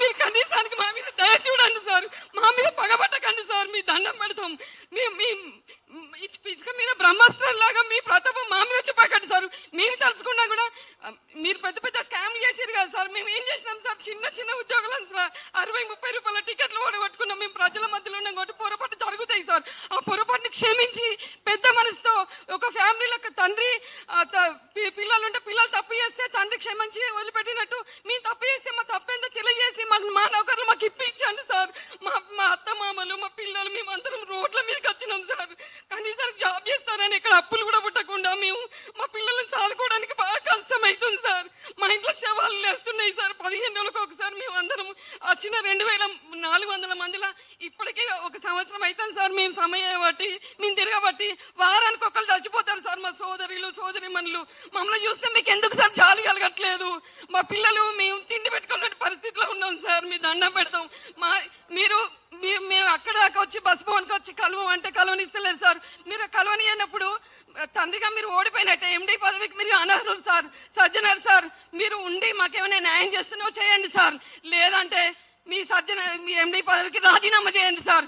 మీరు కనీసానికి మా మీద దయ చూడండి సార్. మా మీద పగబట్టకండి సార్. మీ దండం పెడతాం. మీ మీ ఇచ్- మీద బ్రహ్మాస్త్రం లాగా మీ ప్రతాపం మా మీద చెప్పకండి సార్. మీరు తలుచుకున్నా కూడా మీరు పెద్ద పెద్ద స్కామ్లు చేసారు కదా సార్. మేము ఏం చేసినాం సార్? చిన్న చిన్న ఉద్యోగాలను సార్. అరవై ముప్పై రూపాయల టికెట్లు ఓడగొట్టుకున్నాం మేము ప్రజల మధ్యలో ఉన్నాం కాబట్టి పొరపాటు జరుగుతాయి సార్. ఆ పొరపాటుని క్షమించి పెద్ద మనసుతో ఒక ఫ్యామిలీలకు తండ్రి పిల్లలు ఉంటే పిల్లలుంటే పిల్లలు తప్పు చేస్తే తండ్రి క్షమించి వదిలిపెట్టినట్టు మేము తప్పు చేస్తే మా తప్పేందో తెలియజేసి మాకు మా నౌకర్లు మాకు ఇప్పించండి సార్ మా మా అత్త మామలు వాళ్ళు మేమందరం రోడ్ల మీదకి వచ్చినాం సార్. కనీసం జాబ్ చేస్తారని ఇక్కడ అప్పులు కూడా పుట్టకుండా మేము మా పిల్లల్ని చాలుకోవడానికి బాగా కష్టం అవుతుంది సార్. మా ఇంట్లో శవాలు లేస్తున్నాయి సార్. పదిహేను రోజులకు ఒకసారి మేము అందరం వచ్చిన రెండు వేల నాలుగు వందల మందిలో ఇప్పటికే ఒక సంవత్సరం అవుతుంది సార్. మేము సమయం బట్టి మేము తిరగబట్టి వారానికి ఒకళ్ళు చచ్చిపోతారు సార్ మా సోదరులు సోదరి మనులు. మమ్మల్ని చూస్తే మీకు ఎందుకు సార్ జాలి కలగట్లేదు? మా పిల్లలు మేము తిండి పెట్టుకునే పరిస్థితిలో ఉన్నాం సార్. మీ దండం పెడతాం. మా మీరు దాకా వచ్చి బస్ భవన్కి వచ్చి కలువ అంటే కలవనిస్తలేదు సార్. మీరు కలవనియనప్పుడు తండ్రిగా మీరు ఓడిపోయినట్టే ఎండి పదవికి మీరు అనర్హులు సార్ సజ్జనర్ సార్. మీరు ఉండి మాకేమైనా న్యాయం చేస్తున్నావు చేయండి సార్. లేదంటే మీ సజ్జన మీ ఎండి పదవికి రాజీనామా చేయండి సార్.